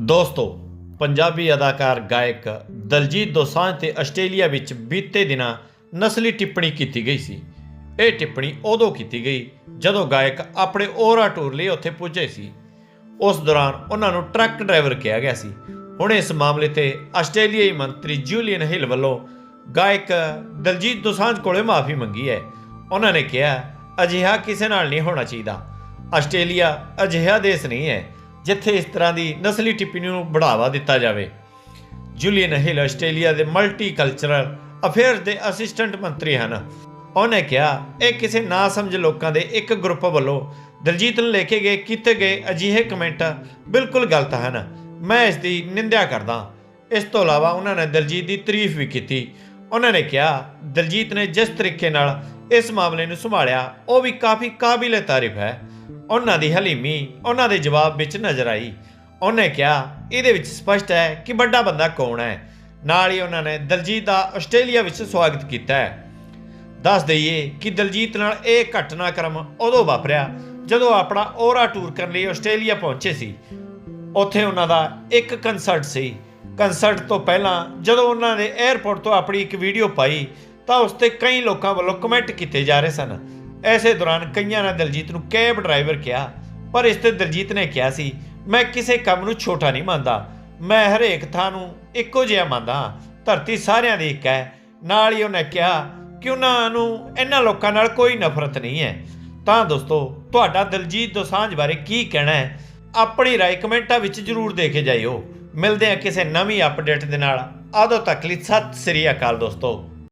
ਦੋਸਤੋ, ਪੰਜਾਬੀ ਅਦਾਕਾਰ ਗਾਇਕ ਦਲਜੀਤ ਦੋਸਾਂਝ ਤੇ ਆਸਟ੍ਰੇਲੀਆ ਵਿੱਚ ਬੀਤੇ ਦਿਨਾਂ ਨਸਲੀ ਟਿੱਪਣੀ ਕੀਤੀ ਗਈ ਸੀ। ਇਹ ਟਿੱਪਣੀ ਉਦੋਂ ਕੀਤੀ ਗਈ ਜਦੋਂ ਗਾਇਕ ਆਪਣੇ ਓਰਾ ਟੂਰ ਲਈ ਉੱਥੇ ਪੁੱਜੇ ਸੀ। ਉਸ ਦੌਰਾਨ ਉਹਨਾਂ ਨੂੰ ਟਰੱਕ ਡਰਾਈਵਰ ਕਿਹਾ ਗਿਆ ਸੀ। ਹੁਣ ਇਸ ਮਾਮਲੇ ਤੇ ਆਸਟ੍ਰੇਲੀਆਈ ਮੰਤਰੀ ਜੂਲੀਅਨ ਹਿਲ ਵੱਲੋਂ ਗਾਇਕ ਦਲਜੀਤ ਦੋਸਾਂਝ ਕੋਲੇ ਮਾਫੀ ਮੰਗੀ ਹੈ। ਉਹਨਾਂ ਨੇ ਕਿਹਾ, ਅਜਿਹਾ ਕਿਸੇ ਨਾਲ ਨਹੀਂ ਹੋਣਾ ਚਾਹੀਦਾ। ਆਸਟ੍ਰੇਲੀਆ ਅਜਿਹਾ ਦੇਸ਼ ਨਹੀਂ ਹੈ। ਜਿੱਥੇ ਇਸ ਤਰ੍ਹਾਂ ਦੀ ਨਸਲੀ ਟਿੱਪਣੀ ਨੂੰ ਬੜਾਵਾ ਦਿੱਤਾ ਜਾਵੇ। ਜੂਲੀਅਨ ਹਿਲ ਆਸਟ੍ਰੇਲੀਆ ਦੇ ਮਲਟੀਕਲਚਰਲ ਅਫੇਅਰਸ ਦੇ ਅਸਿਸਟੈਂਟ ਮੰਤਰੀ ਹਨ। ਉਹਨੇ ਕਿਹਾ, ਇਹ ਕਿਸੇ ਨਾ ਸਮਝ ਲੋਕਾਂ ਦੇ ਇੱਕ ਗਰੁੱਪ ਵੱਲੋਂ ਦਲਜੀਤ ਨੂੰ ਲਿਖੇ ਗਏ ਕੀਤੇ ਗਏ ਅਜਿਹੇ ਕਮੈਂਟ ਬਿਲਕੁਲ ਗਲਤ ਹਨ। ਮੈਂ ਇਸ ਦੀ ਨਿੰਦਿਆ ਕਰਦਾ ਇਸ ਤੋਂ ਇਲਾਵਾ ਉਹਨਾਂ ਨੇ ਦਲਜੀਤ ਦੀ ਤਾਰੀਫ ਵੀ ਕੀਤੀ। ਉਹਨਾਂ ਨੇ ਕਿਹਾ, ਦਲਜੀਤ ਨੇ ਜਿਸ ਤਰੀਕੇ ਨਾਲ ਇਸ ਮਾਮਲੇ ਨੂੰ ਸੰਭਾਲਿਆ, ਉਹ ਵੀ ਕਾਫੀ ਕਾਬਿਲੇ ਤਾਰੀਫ ਹੈ। ਉਹਨਾਂ ਦੀ ਹਲੀਮੀ ਉਹਨਾਂ ਦੇ ਜਵਾਬ ਵਿੱਚ ਨਜ਼ਰ ਆਈ। ਉਹਨੇ ਕਿਹਾ, ਇਹਦੇ ਵਿੱਚ ਸਪਸ਼ਟ ਹੈ ਕਿ ਵੱਡਾ ਬੰਦਾ ਕੌਣ ਹੈ? ਨਾਲ ਹੀ ਉਹਨਾਂ ਨੇ ਦਲਜੀਤ ਦਾ ਆਸਟ੍ਰੇਲੀਆ ਵਿੱਚ ਸਵਾਗਤ ਕੀਤਾ ਹੈ। ਦੱਸ ਦਈਏ ਕਿ ਦਲਜੀਤ ਨਾਲ ਇਹ ਘਟਨਾਕ੍ਰਮ ਉਦੋਂ ਵਾਪਰਿਆ ਜਦੋਂ ਆਪਣਾ ਓਰਾ ਟੂਰ ਕਰਨ ਲਈ ਆਸਟ੍ਰੇਲੀਆ ਪਹੁੰਚੇ ਸੀ। ਉੱਥੇ ਉਹਨਾਂ ਦਾ ਇੱਕ ਕੰਸਰਟ ਸੀ। ਕੰਸਰਟ ਤੋਂ ਪਹਿਲਾਂ ਜਦੋਂ ਉਹਨਾਂ ਨੇ 에ਅਰਪੋਰਟ ਤੋਂ ਆਪਣੀ ਇੱਕ ਵੀਡੀਓ ਪਾਈ ਤਾਂ ਉਸ ਤੇ ਕਈ ਲੋਕਾਂ ਵੱਲੋਂ ਕਮੈਂਟ ਕੀਤੇ ਜਾ ਰਹੇ ਸਨ। ਐਸੇ ਦੌਰਾਨ ਕਈਆਂ ਨੇ ਦਲਜੀਤ ਨੂੰ ਕੈਬ ਡਰਾਈਵਰ ਕਿਹਾ, ਪਰ ਇਸ ਤੇ ਦਲਜੀਤ ਨੇ ਕਿਹਾ ਸੀ, ਮੈਂ ਕਿਸੇ ਕੰਮ ਨੂੰ ਛੋਟਾ ਨਹੀਂ ਮੰਨਦਾ। ਮੈਂ ਹਰੇਕ ਥਾਂ ਨੂੰ ਇੱਕੋ ਜਿਹਾ ਮੰਨਦਾ ਹਾਂ। ਧਰਤੀ ਸਾਰਿਆਂ ਦੀ ਇੱਕ ਹੈ। ਨਾਲ ਹੀ ਉਹਨੇ ਕਿਹਾ ਕਿ ਉਹਨਾਂ ਨੂੰ ਇਹਨਾਂ ਲੋਕਾਂ ਨਾਲ ਕੋਈ ਨਫ਼ਰਤ ਨਹੀਂ ਹੈ। ਤਾਂ ਦੋਸਤੋ, ਤੁਹਾਡਾ ਦਲਜੀਤ ਦੋਸਾਂਝ ਬਾਰੇ ਕੀ ਕਹਿਣਾ ਹੈ? ਆਪਣੀ ਰਾਏ ਕਮੈਂਟਾਂ ਵਿੱਚ ਜਰੂਰ ਦੇ ਕੇ ਜਾਇਓ। ਮਿਲਦੇ ਹਾਂ ਕਿਸੇ ਨਵੀਂ ਅਪਡੇਟ ਦੇ ਨਾਲ। ਆਦੋਂ ਤੱਕ ਲਈ ਸਤਿ ਸ੍ਰੀ ਅਕਾਲ ਦੋਸਤੋ।